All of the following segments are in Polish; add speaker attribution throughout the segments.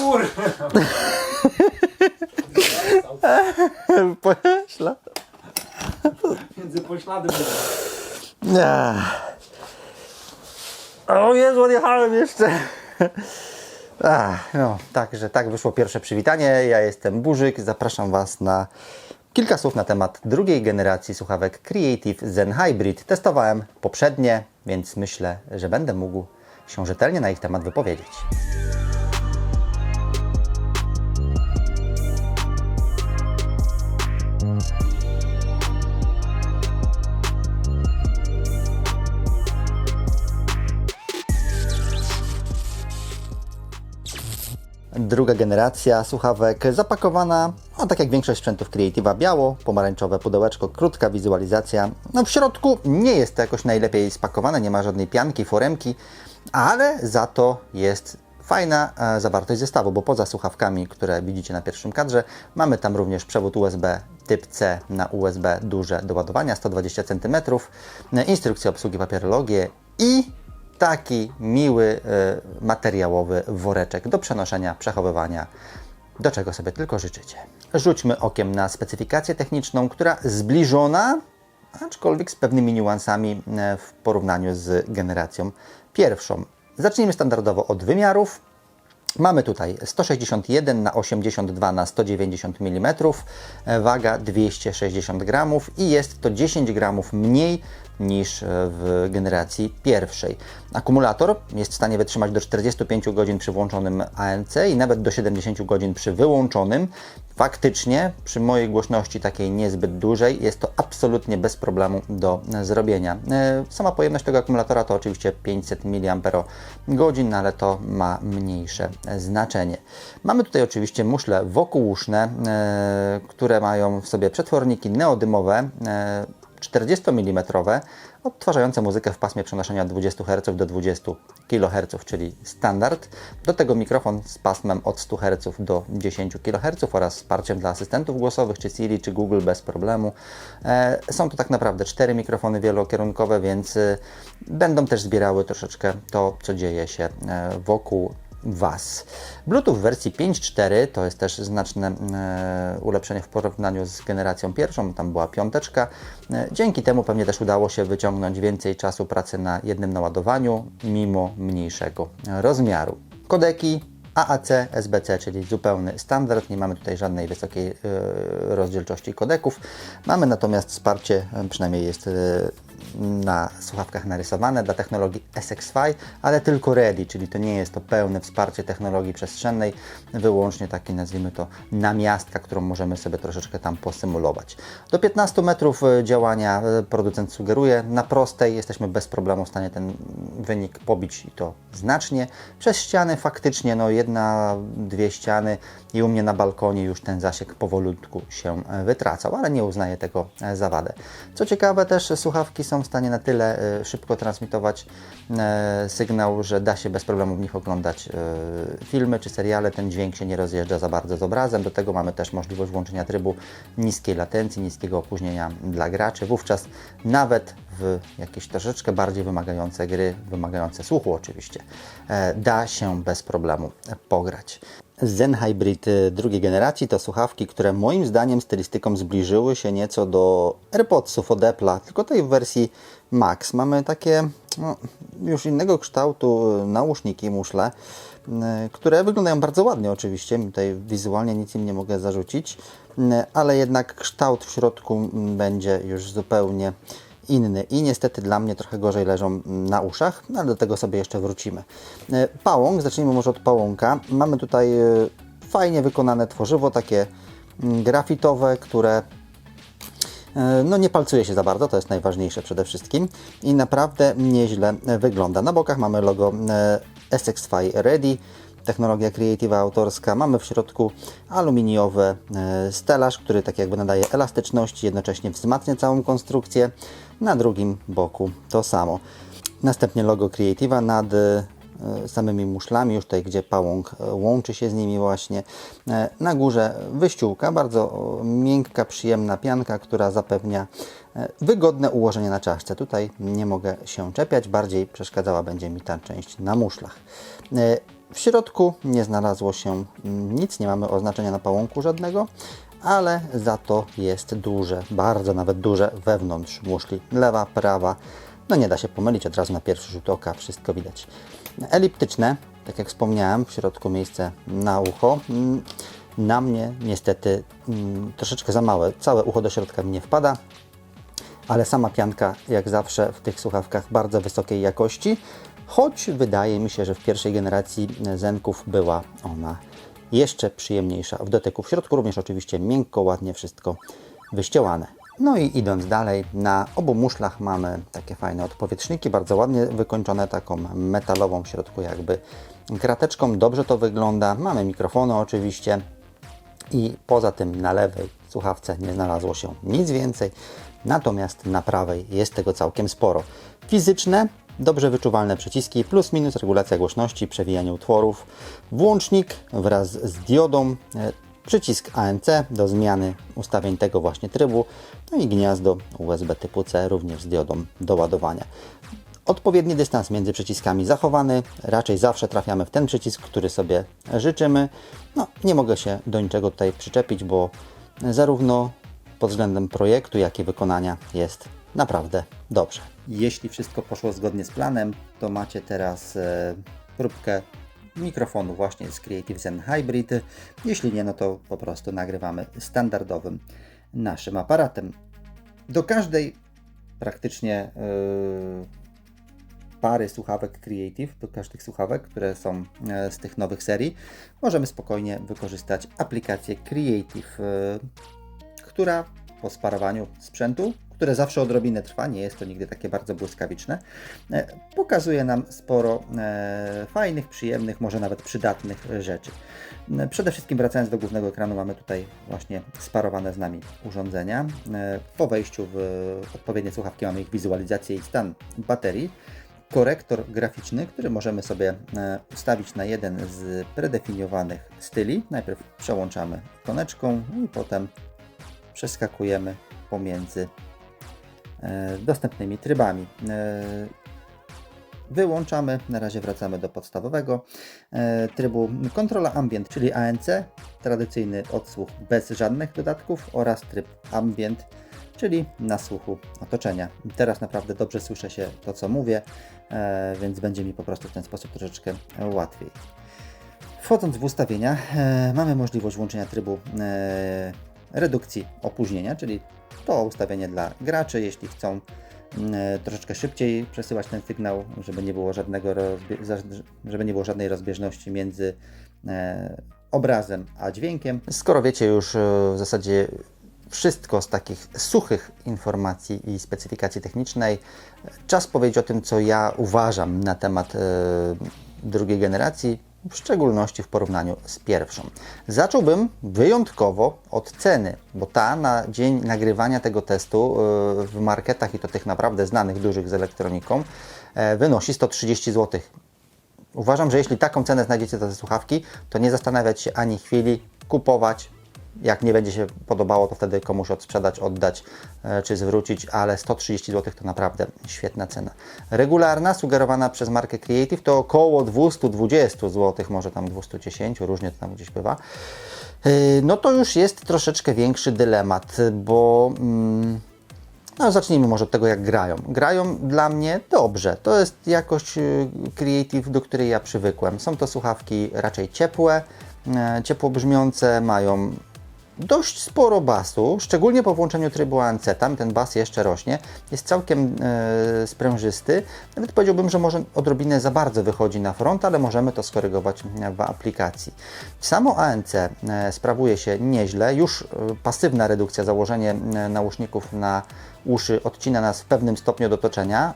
Speaker 1: Kurwa.
Speaker 2: Pośla.
Speaker 1: Między poślady było.
Speaker 2: Nie. O Jezu, odjechałem jeszcze. Ach, no, także tak wyszło pierwsze przywitanie. Ja jestem Burzyk. Zapraszam Was na kilka słów na temat drugiej generacji słuchawek Creative Zen Hybrid. Testowałem poprzednie, więc myślę, że będę mógł się rzetelnie na ich temat wypowiedzieć. Druga generacja słuchawek zapakowana, no tak jak większość sprzętów Creative'a, biało, pomarańczowe pudełeczko, krótka wizualizacja. No w środku nie jest to jakoś najlepiej spakowane, nie ma żadnej pianki, foremki, ale za to jest fajna e, zawartość zestawu, bo poza słuchawkami, które widzicie na pierwszym kadrze, mamy tam również przewód USB typ C na USB duże do ładowania 120 cm, instrukcję obsługi papierologię i taki miły e, materiałowy woreczek do przenoszenia, przechowywania, do czego sobie tylko życzycie. Rzućmy okiem na specyfikację techniczną, która zbliżona, aczkolwiek z pewnymi niuansami e, w porównaniu z generacją pierwszą. Zacznijmy standardowo od wymiarów. Mamy tutaj 161 na 82 na 190 mm, e, waga 260 gramów i jest to 10 gramów mniej niż e, w generacji pierwszej. Akumulator jest w stanie wytrzymać do 45 godzin przy włączonym ANC i nawet do 70 godzin przy wyłączonym. Faktycznie przy mojej głośności takiej niezbyt dużej jest to absolutnie bez problemu do zrobienia. E, Sama pojemność tego akumulatora to oczywiście 500 mAh, no ale to ma mniejsze znaczenie. Mamy tutaj oczywiście muszle wokółuszne, e, które mają w sobie przetworniki neodymowe, e, 40 mm, odtwarzające muzykę w pasmie przenoszenia 20 Hz do 20 kHz, czyli standard. Do tego mikrofon z pasmem od 100 Hz do 10 kHz oraz wsparciem dla asystentów głosowych, czy Siri, czy Google bez problemu. E, Są to tak naprawdę cztery mikrofony wielokierunkowe, więc e, będą też zbierały troszeczkę to, co dzieje się e, wokół Was. Bluetooth w wersji 5.4 to jest też znaczne e, ulepszenie w porównaniu z generacją pierwszą, tam była piąteczka. E, dzięki temu pewnie też udało się wyciągnąć więcej czasu pracy na jednym naładowaniu, mimo mniejszego rozmiaru. Kodeki AAC, SBC, czyli zupełny standard. Nie mamy tutaj żadnej wysokiej e, rozdzielczości kodeków. Mamy natomiast wsparcie, e, przynajmniej jest e, na słuchawkach narysowane dla technologii SX5, ale tylko ready, czyli to nie jest to pełne wsparcie technologii przestrzennej, wyłącznie taki nazwijmy to namiastka, którą możemy sobie troszeczkę tam posymulować. Do 15 metrów e, działania e, producent sugeruje, na prostej jesteśmy bez problemu w stanie ten wynik pobić i to znacznie. Przez ściany faktycznie, no jedna, dwie ściany i u mnie na balkonie już ten zasięg powolutku się e, wytracał, ale nie uznaję tego za wadę. Co ciekawe też słuchawki są w stanie na tyle e, szybko transmitować e, sygnał, że da się bez problemu w nich oglądać e, filmy czy seriale. Ten dźwięk się nie rozjeżdża za bardzo z obrazem. Do tego mamy też możliwość włączenia trybu niskiej latencji, niskiego opóźnienia dla graczy. Wówczas nawet w jakieś troszeczkę bardziej wymagające gry, wymagające słuchu oczywiście, da się bez problemu pograć. Zen Hybrid y, drugiej generacji to słuchawki, które moim zdaniem stylistyką zbliżyły się nieco do AirPodsów od Apple'a, tylko tej w wersji Max. Mamy takie no, już innego kształtu y, nauszniki, muszle, y, które wyglądają bardzo ładnie oczywiście. Tutaj wizualnie nic im nie mogę zarzucić, ale jednak kształt w środku mm, będzie już zupełnie inny i niestety dla mnie trochę gorzej leżą na uszach, no ale do tego sobie jeszcze wrócimy. E, Pałąk, zacznijmy może od pałąka. Mamy tutaj e, fajnie wykonane tworzywo, takie mm, grafitowe, które e, no nie palcuje się za bardzo, to jest najważniejsze przede wszystkim i naprawdę nieźle wygląda. Na bokach mamy logo SX5 Ready, technologia Creative autorska. Mamy w środku aluminiowy e, stelaż, który tak jakby nadaje elastyczności, jednocześnie wzmacnia całą konstrukcję. Na drugim boku to samo. Następnie logo Creative'a nad e, samymi muszlami, już tutaj, gdzie pałąk e, łączy się z nimi właśnie. Na górze wyściółka, bardzo miękka, przyjemna pianka, która zapewnia wygodne ułożenie na czaszce. Tutaj nie mogę się czepiać, bardziej przeszkadzała będzie mi ta część na muszlach. W środku nie znalazło się nic, nie mamy oznaczenia na pałąku żadnego, ale za to jest duże, bardzo nawet duże wewnątrz muszli. Lewa, prawa, no nie da się pomylić od razu na pierwszy rzut oka, wszystko widać. Eliptyczne, tak jak wspomniałem, w środku miejsce na ucho. Na mnie niestety mm, troszeczkę za małe, całe ucho do środka mi nie wpada, ale sama pianka, jak zawsze w tych słuchawkach, bardzo wysokiej jakości, choć wydaje mi się, że w pierwszej generacji Zenków była ona jeszcze przyjemniejsza w dotyku. W środku również oczywiście miękko, ładnie wszystko wyściołane. No i idąc dalej, na obu muszlach mamy takie fajne odpowietrzniki, bardzo ładnie wykończone taką metalową w środku jakby krateczką. Dobrze to wygląda. Mamy mikrofony oczywiście, i poza tym na lewej słuchawce nie znalazło się nic więcej, natomiast na prawej jest tego całkiem sporo. Fizyczne, dobrze wyczuwalne przyciski, plus minus regulacja głośności, przewijanie utworów, włącznik wraz z diodą, e, przycisk ANC do zmiany ustawień tego właśnie trybu, no i gniazdo USB typu C również z diodą do ładowania. Odpowiedni dystans między przyciskami zachowany. Raczej zawsze trafiamy w ten przycisk, który sobie życzymy. No, nie mogę się do niczego tutaj przyczepić, bo zarówno pod względem projektu, jak i wykonania jest naprawdę dobrze. Jeśli wszystko poszło zgodnie z planem, to macie teraz e, próbkę mikrofonu właśnie z Creative Zen Hybrid. Jeśli nie, no to po prostu nagrywamy standardowym naszym aparatem. Do każdej praktycznie yy, pary słuchawek Creative, do każdych słuchawek, które są e, z tych nowych serii, możemy spokojnie wykorzystać aplikację Creative, e, która po sparowaniu sprzętu, które zawsze odrobinę trwa, nie jest to nigdy takie bardzo błyskawiczne, e, pokazuje nam sporo e, fajnych, przyjemnych, może nawet przydatnych rzeczy. E, Przede wszystkim wracając do głównego ekranu, mamy tutaj właśnie sparowane z nami urządzenia. Po wejściu w odpowiednie słuchawki mamy ich wizualizację i stan baterii korektor graficzny, który możemy sobie ustawić na jeden z predefiniowanych styli. Najpierw przełączamy ikoneczką i potem przeskakujemy pomiędzy dostępnymi trybami. E, Wyłączamy, na razie wracamy do podstawowego e, trybu kontrola ambient, czyli ANC, tradycyjny odsłuch bez żadnych dodatków oraz tryb ambient, czyli na słuchu otoczenia. Teraz naprawdę dobrze słyszę się to, co mówię, e, więc będzie mi po prostu w ten sposób troszeczkę łatwiej. Wchodząc w ustawienia, e, mamy możliwość włączenia trybu e, redukcji opóźnienia, czyli to ustawienie dla graczy, jeśli chcą mm, e, troszeczkę szybciej przesyłać ten sygnał, żeby nie było, żadnego żeby nie było żadnej rozbieżności między e, obrazem a dźwiękiem. Skoro wiecie już e, w zasadzie wszystko z takich suchych informacji i specyfikacji technicznej, czas powiedzieć o tym, co ja uważam na temat drugiej generacji, w szczególności w porównaniu z pierwszą. Zacząłbym wyjątkowo od ceny, bo ta na dzień nagrywania tego testu e, w marketach i to tych naprawdę znanych, dużych z elektroniką e, wynosi 130 zł. Uważam, że jeśli taką cenę znajdziecie za te słuchawki, to nie zastanawiać się ani chwili, kupować. Jak nie będzie się podobało, to wtedy komuś odsprzedać, oddać e, czy zwrócić, ale 130 zł to naprawdę świetna cena. Regularna, sugerowana przez markę Creative to około 220 zł, może tam 210, różnie to tam gdzieś bywa. Yy, No to już jest troszeczkę większy dylemat, bo mm, no, zacznijmy może od tego, jak grają. Grają dla mnie dobrze. To jest jakość y, Creative, do której ja przywykłem. Są to słuchawki raczej ciepłe, e, ciepło brzmiące, mają dość sporo basu, szczególnie po włączeniu trybu ANC. Tam ten bas jeszcze rośnie. Jest całkiem e, sprężysty. Nawet powiedziałbym, że może odrobinę za bardzo wychodzi na front, ale możemy to skorygować w aplikacji. Samo ANC e, sprawuje się nieźle. Już e, pasywna redukcja, założenie e, nauszników na uszy odcina nas w pewnym stopniu do otoczenia,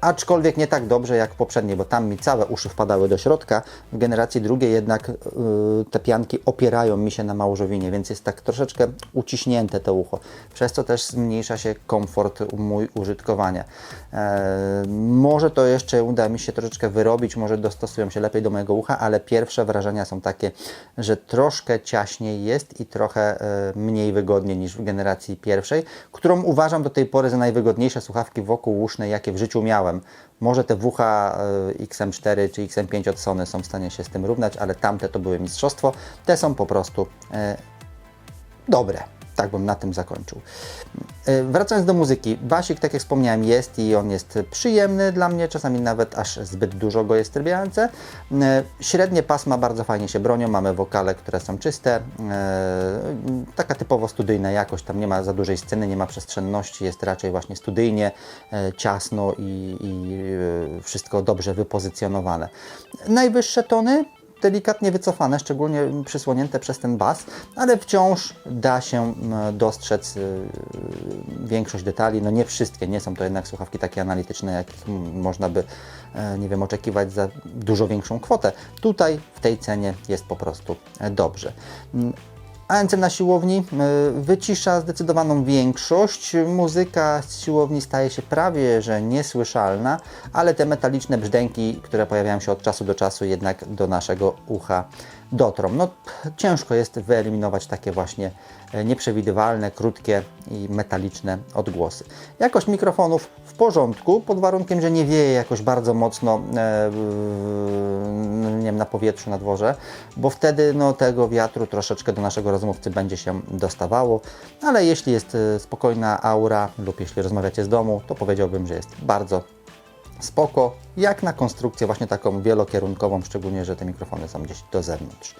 Speaker 2: aczkolwiek nie tak dobrze jak poprzednie, bo tam mi całe uszy wpadały do środka. W generacji drugiej jednak yy, te pianki opierają mi się na małżowinie, więc jest tak troszeczkę uciśnięte to ucho, przez co też zmniejsza się komfort mój użytkowania. Eee, może to jeszcze uda mi się troszeczkę wyrobić, może dostosują się lepiej do mojego ucha, ale pierwsze wrażenia są takie, że troszkę ciaśniej jest i trochę e, mniej wygodnie niż w generacji pierwszej, którą uważam do tej pory za najwygodniejsze słuchawki wokół usznej, jakie w życiu miałem. Wspomniałem. Może te WH y, XM4 czy XM5 od Sony są w stanie się z tym równać, ale tamte to były mistrzostwo. Te są po prostu e, dobre. Tak bym na tym zakończył. E, Wracając do muzyki, basik, tak jak wspomniałem, jest i on jest przyjemny dla mnie, czasami nawet aż zbyt dużo go jest w. E, Średnie pasma bardzo fajnie się bronią, mamy wokale, które są czyste, e, taka typowo studyjna jakość, tam nie ma za dużej sceny, nie ma przestrzenności, jest raczej właśnie studyjnie, ciasno i, i wszystko dobrze wypozycjonowane. Najwyższe tony delikatnie wycofane, szczególnie przysłonięte przez ten bas, ale wciąż da się dostrzec y, większość detali. No nie wszystkie, nie są to jednak słuchawki takie analityczne, jakich można by, e, nie wiem, oczekiwać za dużo większą kwotę. Tutaj w tej cenie jest po prostu e, dobrze. ANC na siłowni y, wycisza zdecydowaną większość. Muzyka z siłowni staje się prawie że niesłyszalna, ale te metaliczne brzdęki, które pojawiają się od czasu do czasu, jednak do naszego ucha dotrą. No, ciężko jest wyeliminować takie właśnie e, nieprzewidywalne, krótkie i metaliczne odgłosy. Jakość mikrofonów w porządku, pod warunkiem, że nie wieje jakoś bardzo mocno e, w- nie wiem, na powietrzu, na dworze, bo wtedy no, tego wiatru troszeczkę do naszego rozmówcy będzie się dostawało, ale jeśli jest e, spokojna aura lub jeśli rozmawiacie z domu, to powiedziałbym, że jest bardzo spoko, jak na konstrukcję właśnie taką wielokierunkową, szczególnie, że te mikrofony są gdzieś do zewnątrz.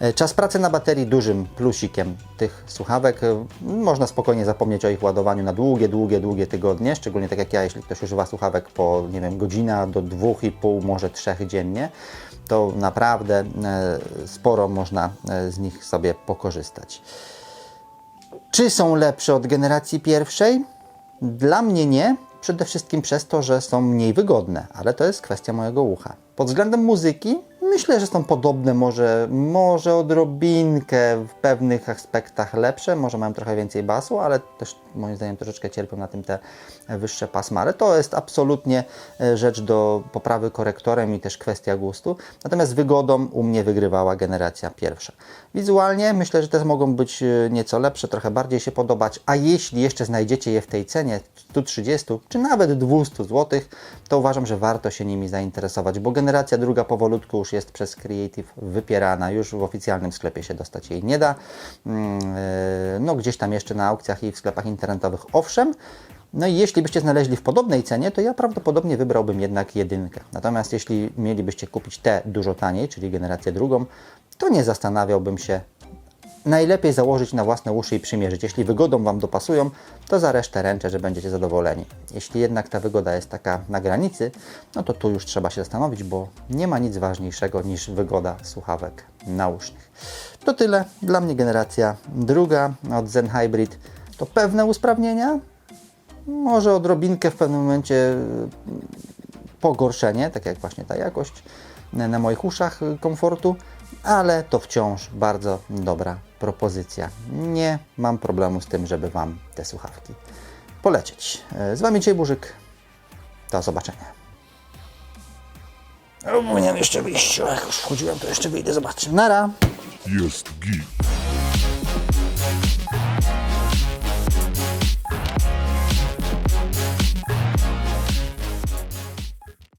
Speaker 2: E, Czas pracy na baterii dużym plusikiem tych słuchawek. E, Można spokojnie zapomnieć o ich ładowaniu na długie, długie, długie tygodnie, szczególnie tak jak ja, jeśli ktoś używa słuchawek po, nie wiem, godzina do dwóch i pół, może trzech dziennie, to naprawdę e, sporo można z nich sobie pokorzystać. Czy są lepsze od generacji pierwszej? Dla mnie nie. Przede wszystkim przez to, że są mniej wygodne, ale to jest kwestia mojego ucha. Pod względem muzyki myślę, że są podobne, może, może odrobinkę w pewnych aspektach lepsze, może mają trochę więcej basu, ale też moim zdaniem troszeczkę cierpią na tym te wyższe pasma, ale to jest absolutnie e, rzecz do poprawy korektorem i też kwestia gustu. Natomiast wygodą u mnie wygrywała generacja pierwsza. Wizualnie myślę, że te mogą być e, nieco lepsze, trochę bardziej się podobać, a jeśli jeszcze znajdziecie je w tej cenie 130 czy nawet 200 zł, to uważam, że warto się nimi zainteresować, bo generacja druga powolutku już jest przez Creative wypierana, już w oficjalnym sklepie się dostać jej nie da. Mm, e, No gdzieś tam jeszcze na aukcjach i w sklepach internetowych owszem, no i jeśli byście znaleźli w podobnej cenie, to ja prawdopodobnie wybrałbym jednak jedynkę. Natomiast jeśli mielibyście kupić te dużo taniej, czyli generację drugą, to nie zastanawiałbym się. Najlepiej założyć na własne uszy i przymierzyć. Jeśli wygodą Wam dopasują, to za resztę ręczę, że będziecie zadowoleni. Jeśli jednak ta wygoda jest taka na granicy, no to tu już trzeba się zastanowić, bo nie ma nic ważniejszego niż wygoda słuchawek nausznych. To tyle. Dla mnie generacja druga od Zen Hybrid to pewne usprawnienia, może odrobinkę w pewnym momencie y, pogorszenie, tak jak właśnie ta jakość na moich uszach y, komfortu, ale to wciąż bardzo dobra propozycja. Nie mam problemu z tym, żeby Wam te słuchawki polecieć. Y, Z Wami dzisiaj Burzyk. Do zobaczenia. Powinienem jeszcze wyjść, jak już wchodziłem, to jeszcze wyjdę, zobaczę. Nara!
Speaker 3: Jest git.